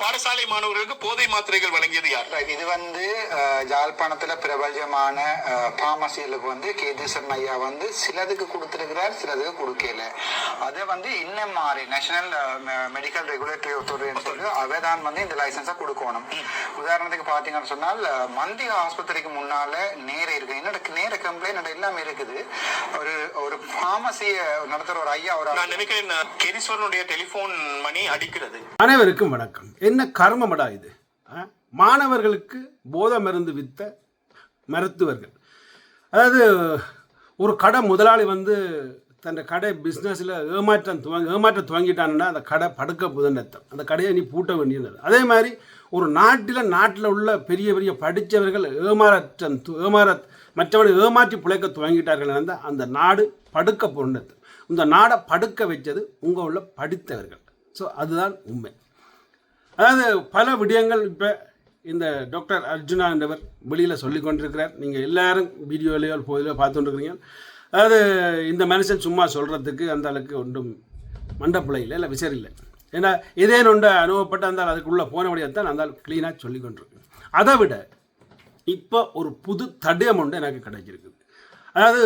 பாடசாலை மாணவர்களுக்கு போதை மாத்திரைகள் வழங்கியது யார். இது வந்து யாழ்ப்பாணத்துல பிரபல்யமான பார்மசிகளுக்கு வந்து கேதீஸ்வரன் ஐயா வந்து சிலதுக்கு கொடுத்திருக்கிறார் சிலதுக்கு கொடுக்கல. அதை வந்து இன்னும் மாறி நேஷனல் மெடிக்கல் ரெகுலேட்டரி அத்தாரிட்டின்னு சொல்லி அவ தான் வந்து இந்த லைசன்ஸை கொடுக்கணும். உதாரணத்துக்கு பார்த்தீங்கன்னு சொன்னால் மந்திய ஆஸ்பத்திரிக்கு முன்னால நேர இருக்கு. என்னோட நேர கம்ப்ளைண்ட் எல்லாமே இருக்குது. ஒரு ஒரு பார்மசியை நடத்துற ஒரு ஐயா ஒரு நான் நினைக்கிறேன் கேதீஸ்வரனுடைய டெலிபோன் மணி அடிக்கிறது. அனைவருக்கும் வணக்கம். என்ன கர்மமடா இது? ஆ? மாணவர்களுக்கு போதை மருந்து வித்த மருத்துவர்கள். அதாவது ஒரு கடை முதலாளி வந்து தன் கடை பிஸ்னஸில் ஏமாற்றம் துவங்க ஏமாற்ற துவங்கிட்டான்னா அந்த கடை படுக்க புதண்டத்தம் அந்த கடையை நீ பூட்ட வேண்டியது அதே மாதிரி ஒரு நாட்டில் நாட்டில் உள்ள பெரிய பெரிய படித்தவர்கள் ஏமாற்றம் ஏமாற மற்றவர்கள் ஏமாற்றி பிழைக்க துவங்கிட்டார்கள் இருந்தால் அந்த நாடு படுக்க புரண்டது இந்த நாடை படுக்க வச்சது உங்கள் உள்ள படித்தவர்கள். ஸோ அதுதான் உண்மை. அதாவது பல விடயங்கள் இப்போ இந்த டாக்டர் அர்ஜுனா என்றவர் வெளியில் சொல்லி கொண்டிருக்கிறார். நீங்கள் எல்லாரும் வீடியோலையோ போதிலோ பார்த்து கொண்டிருக்கிறீங்க. அதாவது இந்த மனுஷன் சும்மா சொல்கிறதுக்கு அந்த அளவுக்கு ஒன்றும் மண்டப்பிள்ளை இல்லை இல்லை விசர் இல்லை. ஏன்னா இதே நொண்ட அனுபவப்பட்ட அந்த அதுக்குள்ளே போனபடியாக தான் அந்த க்ளீனாக சொல்லி கொண்டிருக்கு. அதை விட இப்போ ஒரு புது தடயம் ஒன்று எனக்கு கிடைச்சிருக்குது அதாவது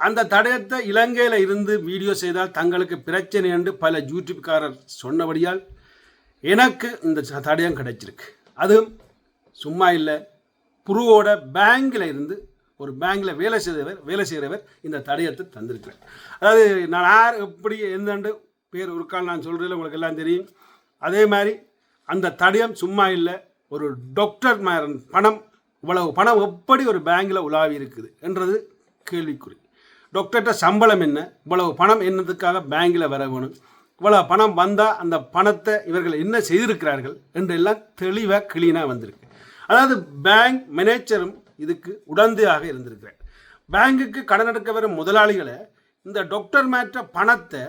அந்த தடயத்தை இலங்கையில் இருந்து வீடியோ செய்தால் தங்களுக்கு பிரச்சனை என்று பல யூடியூப்காரர் சொன்னபடியால் எனக்கு இந்த தடயம் கிடைச்சிருக்கு. அதுவும் சும்மா இல்லை. புருவோட பேங்கில் இருந்து ஒரு பேங்கில் வேலை செய்தவர் வேலை செய்கிறவர் இந்த தடயத்தை தந்திருக்கிறார். அதாவது நான் யார் எப்படி என்னண்டு பேர் ஒரு கால் நான் சொல்கிறதில்ல உங்களுக்கு எல்லாம் தெரியும். அதே மாதிரி அந்த தடயம் சும்மா இல்லை. ஒரு டாக்டர் மேரன் பணம் இவ்வளவு பணம் எப்படி ஒரு பேங்கில் உலாவி இருக்குது என்றது கேள்விக்குறி. டாக்டர்கிட்ட சம்பளம் என்ன இவ்வளவு பணம் என்னதுக்காக பேங்கில் வர வேணும்? இவ்வளோ பணம் வந்தால் அந்த பணத்தை இவர்கள் என்ன செய்திருக்கிறார்கள் என்றெல்லாம் தெளிவாக கிளீனாக வந்திருக்கு. அதாவது பேங்க் மேனேஜரும் இதுக்கு உடந்தையாக இருந்திருக்கிறார். பேங்குக்கு கடன் எடுக்க வரும் முதலாளிகளை இந்த டாக்டர் மேற்ற பணத்தை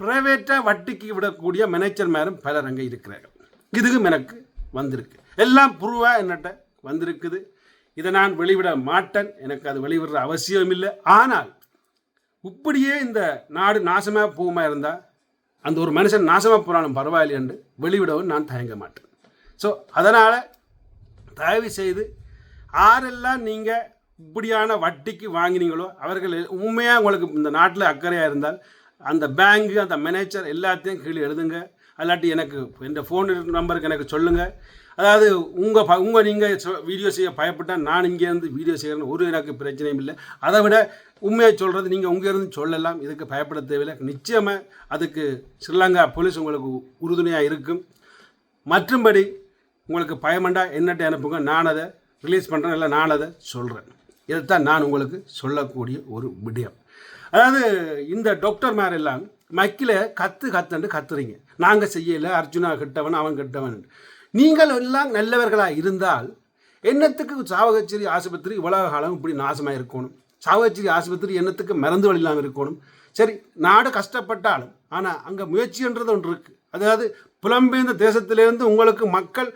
பிரைவேட்டாக வட்டிக்கு விடக்கூடிய மேனேஜர் மேரும் பலர் அங்கே இருக்கிறார்கள். இதுவும் எனக்கு வந்திருக்கு. எல்லாம் ப்ரூவாக என்னட்ட வந்திருக்குது. இதை நான் வெளிவிட மாட்டேன். எனக்கு அது வெளிவிடுற அவசியம் இல்லை ஆனால் இப்படியே இந்த நாடு நாசமாக போகுமா இருந்தால் அந்த ஒரு மனுஷன் நாசமாக போனாலும் பரவாயில்லையென்று வெளிவிடவும் நான் தயங்க மாட்டேன். ஸோ அதனால் தயவு செய்து யாரெல்லாம் நீங்கள் இப்படியான வட்டிக்கு வாங்கினீங்களோ அவர்கள் உண்மையாக உங்களுக்கு இந்த நாட்டில் அக்கறையாக இருந்தால் அந்த பேங்கு அந்த மேனேஜர் எல்லாத்தையும் கீழே எழுதுங்க. அல்லாட்டி எனக்கு இந்த ஃபோன் நம்பருக்கு எனக்கு சொல்லுங்கள் அதாவது உங்கள் ப உங்கள் நீங்கள் வீடியோ செய்ய பயப்பட்டால் நான் இங்கேருந்து வீடியோ செய்கிறேன்னு ஒரு எனக்கு பிரச்சனையும் இல்லை. அதை விட உண்மையை சொல்கிறது நீங்கள் உங்கேருந்து சொல்லலாம். இதுக்கு பயப்பட தேவையில்லை. நிச்சயமாக அதுக்கு ஸ்ரீலங்கா போலீஸ் உங்களுக்கு உறுதுணையாக இருக்கும். மற்றும்படி உங்களுக்கு பயமண்டா என்னட்ட அனுப்புங்க. நான் அதை ரிலீஸ் பண்ணுறேன் இல்லை நான் அதை சொல்கிறேன் இதைத்தான் நான் உங்களுக்கு சொல்லக்கூடிய ஒரு விடயம். அதாவது இந்த டாக்டர் மேரெல்லாம் மக்கில் கத்து கத்துண்டு கத்துறீங்க. நாங்கள் செய்யலை. அர்ஜுனா கெட்டவன் அவன் கெட்டவன். நீங்கள் எல்லாம் நல்லவர்களாக இருந்தால் என்னத்துக்கு சாவகச்சேரி ஆஸ்பத்திரி உலக காலம் இப்படி நாசமாக இருக்கணும்? சாவகச்சேரி ஆஸ்பத்திரி என்னத்துக்கு மறந்து வழி இல்லாமல் இருக்கணும்? சரி நாடு கஷ்டப்பட்டாலும் ஆனால் அங்கே முயற்சின்றது ஒன்று இருக்குது அதாவது புலம்பெயர்ந்த தேசத்திலேருந்து உங்களுக்கு மக்கள்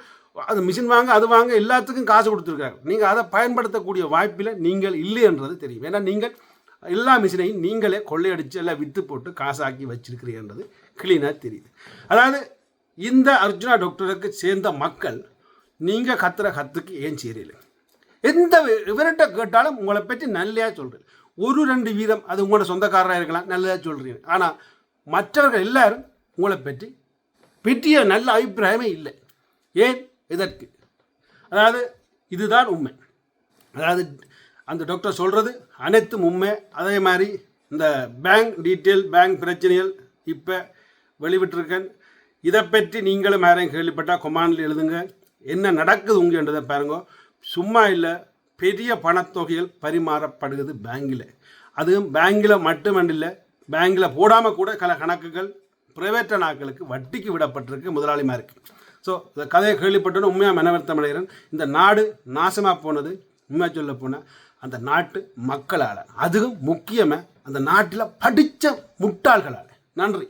அது மிஷின் வாங்க அது வாங்க எல்லாத்துக்கும் காசு கொடுத்துருக்காங்க. நீங்கள் அதை பயன்படுத்தக்கூடிய வாய்ப்பில் நீங்கள் இல்லை என்றது தெரியும். ஏன்னா நீங்கள் எல்லா மிஷினையும் நீங்களே கொள்ளையடிச்சு எல்லாம் விற்று போட்டு காசாக்கி வச்சிருக்கிறீங்கன்றது கிளீனாக தெரியுது. அதாவது இந்த அர்ஜுனா டாக்டருக்கு சேர்ந்த மக்கள் நீங்கள் கத்துற கத்துக்கு ஏன் செய்கிறீங்க எந்த இவர்கிட்ட கேட்டாலும் உங்களை பற்றி நல்லையாக சொல்கிறேன் ஒரு ரெண்டு வீதம் அது உங்களோட சொந்தக்காரராக இருக்கலாம் நல்லதாக சொல்கிறீங்க ஆனால் மற்றவர்கள் எல்லாரும் உங்களை பற்றி பெற்றிய நல்ல அபிப்பிராயமே இல்லை. ஏன்? இதற்கு அதாவது இதுதான் உண்மை. அதாவது அந்த டாக்டர் சொல்கிறது அனைத்தும் உண்மை. அதே மாதிரி இந்த பேங்க் டீட்டெயில் பேங்க் பிரச்சனைகள் இப்போ வெளிவிட்டிருக்கேன். இதை பற்றி நீங்களும் யாரையும் கேள்விப்பட்டால் கொமாண்டில் எழுதுங்க. என்ன நடக்குது உங்கன்றதை பாருங்க. சும்மா இல்லை பெரிய பணத்தொகைகள் பரிமாறப்படுகிறது பேங்கில். அதுவும் பேங்கில் மட்டுமண்டில்லை பேங்கில் போடாமல் கூட கல கணக்குகள் பிரைவேட் நாட்களுக்கு வட்டிக்கு விடப்பட்டிருக்கு முதலாளிமாருக்கு. ஸோ இந்த கதையை கேள்விப்பட்டோன்னு உண்மையாக மனவர்த்தம் அடைகிறேன். இந்த நாடு நாசமாக போனது உண்மையாக சொல்ல போனால் அந்த நாட்டு மக்களால் அதுவும் முக்கியமாக அந்த நாட்டில் படித்த முட்டாள்களால். நன்றி.